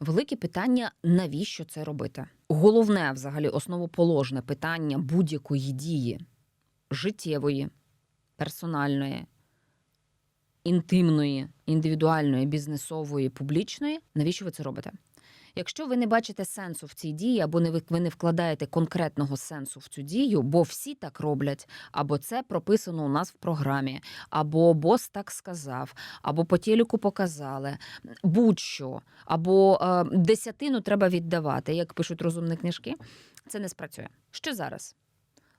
Велике питання, навіщо це робити? Головне, взагалі, основоположне питання будь-якої дії життєвої, персональної, інтимної, індивідуальної, бізнесової, публічної. Навіщо ви це робите? Якщо ви не бачите сенсу в цій дії, або не ви, не вкладаєте конкретного сенсу в цю дію, бо всі так роблять, або це прописано у нас в програмі, або бос так сказав, або по телеку показали, будь-що, або е, десятину треба віддавати, як пишуть розумні книжки, це не спрацює. Що зараз?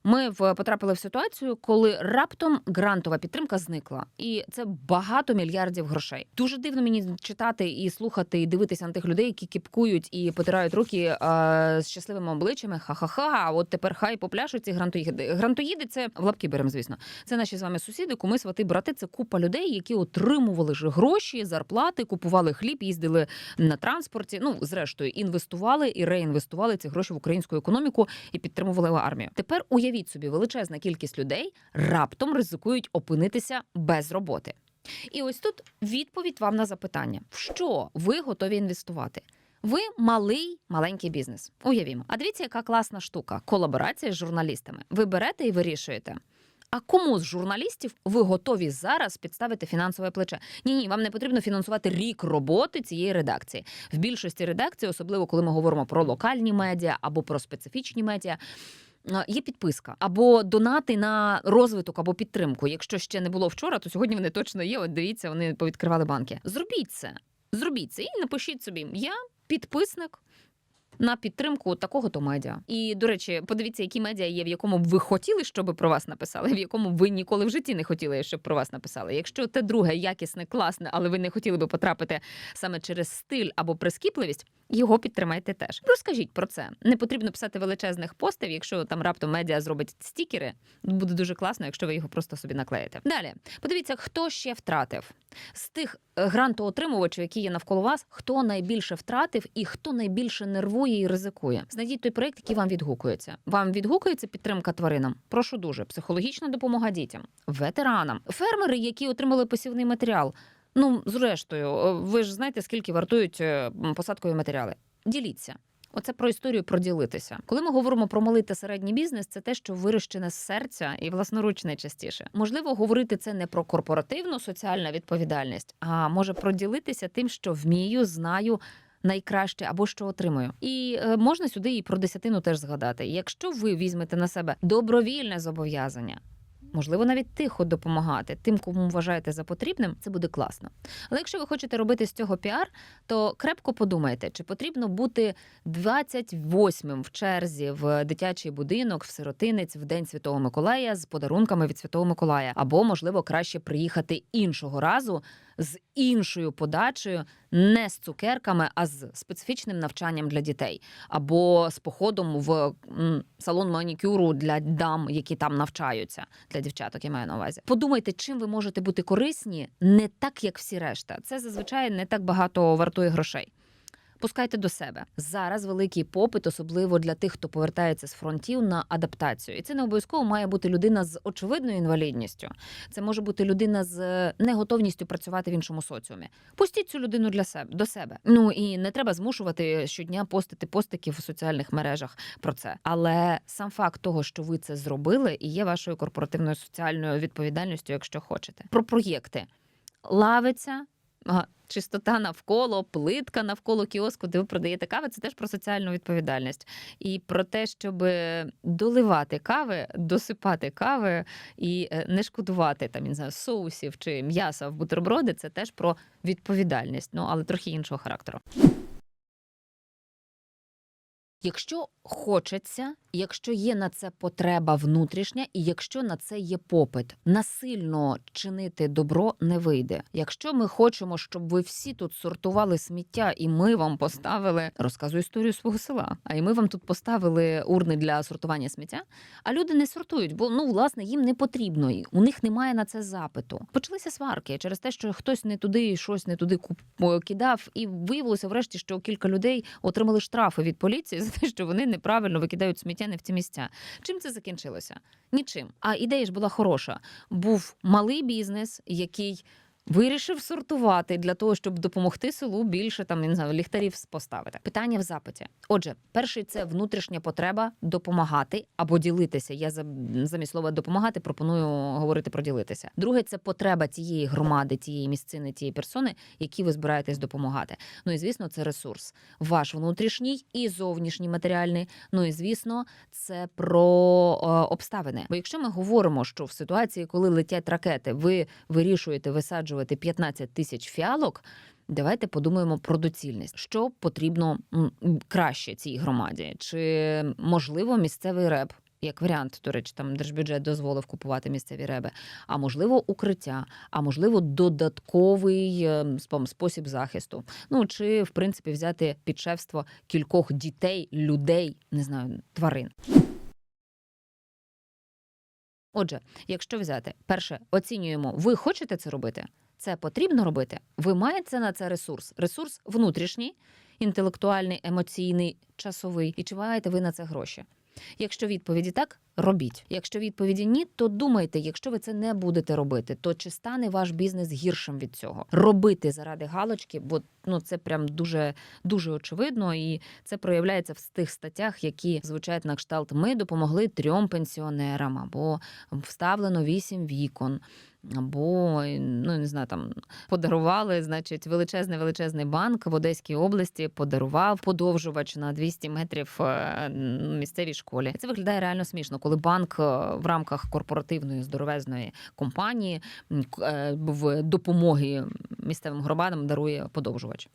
Ми потрапили в ситуацію, коли раптом грантова підтримка зникла, і це багато мільярдів грошей. Дуже дивно мені читати і слухати, і дивитися на тих людей, які кіпкують і потирають руки а, з щасливими обличчями. Ха-ха-ха. От тепер хай попляшуть ці грантоїди. Грантоїди це в лапки беремо, звісно. Це наші з вами сусіди, куми, свати, брати. Це купа людей, які отримували ж гроші, зарплати, купували хліб, їздили на транспорті. Ну зрештою, інвестували і реінвестували ці гроші в українську економіку і підтримували армію. Тепер уявіть собі, величезна кількість людей раптом ризикують опинитися без роботи. І ось тут відповідь вам на запитання: в що ви готові інвестувати? Ви малий маленький бізнес. Уявімо. А дивіться, яка класна штука колаборація з журналістами. Ви берете і вирішуєте. А кому з журналістів ви готові зараз підставити фінансове плече? Ні, ні, вам не потрібно фінансувати рік роботи цієї редакції. В більшості редакцій, особливо коли ми говоримо про локальні медіа або про специфічні медіа. Е, Є підписка або донати на розвиток або підтримку. Якщо ще не було вчора, то сьогодні вони точно є. От дивіться, вони повідкривали банки. Зробіть це, зробіть це і напишіть собі: я підписник. На підтримку такого то медіа. І до речі, подивіться, які медіа є, в якому б ви хотіли, щоб про вас написали, в якому ви ніколи в житті не хотіли, щоб про вас написали. Якщо те друге якісне, класне, але ви не хотіли би потрапити саме через стиль або прискіпливість, його підтримайте теж. Розкажіть про це. Не потрібно писати величезних постів, якщо там раптом медіа зробить стікери. Буде дуже класно, якщо ви його просто собі наклеїте. Далі подивіться, хто ще втратив з тих е, грантоотримувачів, які є навколо вас, хто найбільше втратив і хто найбільше нервує і ризикує. Знайдіть той проект, який вам відгукується. Вам відгукується підтримка тваринам? Прошу дуже. Психологічна допомога дітям, ветеранам, фермери, які отримали посівний матеріал. Ну, зрештою, е, ви ж знаєте, скільки вартують е, посадкові матеріали. Діліться. Оце про історію проділитися. Коли ми говоримо про малий та середній бізнес, це те, що вирощене з серця і власноруч найчастіше. Можливо, говорити це не про корпоративну соціальну відповідальність, а може проділитися тим, що вмію, знаю. Найкраще або що отримую, і е, можна сюди і про десятину теж згадати. Якщо ви візьмете на себе добровільне зобов'язання, можливо, навіть тихо допомагати тим, кому вважаєте за потрібним, це буде класно. Але якщо ви хочете робити з цього піар, то крепко подумайте, чи потрібно бути 28-м в черзі в дитячий будинок, в сиротинець в день Святого Миколая з подарунками від Святого Миколая, або можливо краще приїхати іншого разу з іншою подачею, не з цукерками, а з специфічним навчанням для дітей, або з походом в салон манікюру для дам, які там навчаються, для дівчаток. Я маю на увазі. Подумайте, чим ви можете бути корисні, не так як всі решта. Це зазвичай не так багато вартує грошей. Пускайте до себе зараз великий попит, особливо для тих, хто повертається з фронтів на адаптацію. І це не обов'язково має бути людина з очевидною інвалідністю. Це може бути людина з е, неготовністю працювати в іншому соціумі. Пустіть цю людину для себе до себе. Ну і не треба змушувати щодня постити постики в соціальних мережах про це. Але сам факт того, що ви це зробили, і є вашою корпоративною соціальною відповідальністю, якщо хочете. Про проєкти лавиця. Чистота навколо, плитка навколо кіоску, де ви продаєте кави, це теж про соціальну відповідальність. І про те, щоб доливати кави, досипати кави і е, не шкодувати там, не знаю, соусів чи м'яса в бутерброди, це теж про відповідальність, ну але трохи іншого характеру. Якщо хочеться, якщо є на це потреба внутрішня, і якщо на це є попит, насильно чинити добро не вийде. Якщо ми хочемо, щоб ви всі тут сортували сміття, і ми вам поставили розказую історію свого села. А і ми вам тут поставили урни для сортування сміття. А люди не сортують, бо ну власне їм не потрібно, у них немає на це запиту. Почалися сварки через те, що хтось не туди щось не туди кидав, і виявилося врешті, що кілька людей отримали штрафи від поліції те, що вони неправильно викидають сміття не в ці місця. Чим це закінчилося? Нічим. А ідея ж була хороша. Був малий бізнес, який Вирішив сортувати для того, щоб допомогти селу більше там не знаю, ліхтарів поставити. Питання в запиті. Отже, перший це внутрішня потреба допомагати або ділитися. Я замість слова допомагати пропоную говорити про ділитися. Друге це потреба тієї громади, тієї місцини, тієї персони, які ви збираєтесь допомагати. Ну і звісно, це ресурс ваш внутрішній і зовнішній матеріальний. Ну і звісно, це про е, обставини. Бо якщо ми говоримо, що в ситуації, коли летять ракети, ви вирішуєте висаджувати 15 тисяч фіалок. Давайте подумаємо про доцільність, що потрібно краще цій громаді, чи можливо місцевий реб. Як варіант, до речі, там держбюджет дозволив купувати місцеві реби, а можливо, укриття, а можливо, додатковий е, спосіб захисту. Ну чи в принципі взяти під шефство кількох дітей, людей, не знаю, тварин. Отже, якщо взяти, перше, оцінюємо, ви хочете це робити? Це потрібно робити? Ви маєте на це ресурс? Ресурс внутрішній, інтелектуальний, емоційний, часовий. І чи маєте ви на це гроші? Якщо відповіді так, робіть. Якщо відповіді ні, то думайте, якщо ви це не будете робити, то чи стане ваш бізнес гіршим від цього? Робити заради галочки, бо ну це прям дуже дуже очевидно, і це проявляється в тих статтях, які звучать на кшталт. Ми допомогли трьом пенсіонерам, або вставлено вісім вікон. Або ну не знаю, там подарували, значить, величезний величезний банк в Одеській області подарував подовжувач на 200 метрів е, місцевій школі. Це виглядає реально смішно, коли банк е, в рамках корпоративної здоровезної компанії е, в допомоги місцевим громадам дарує подовжувач.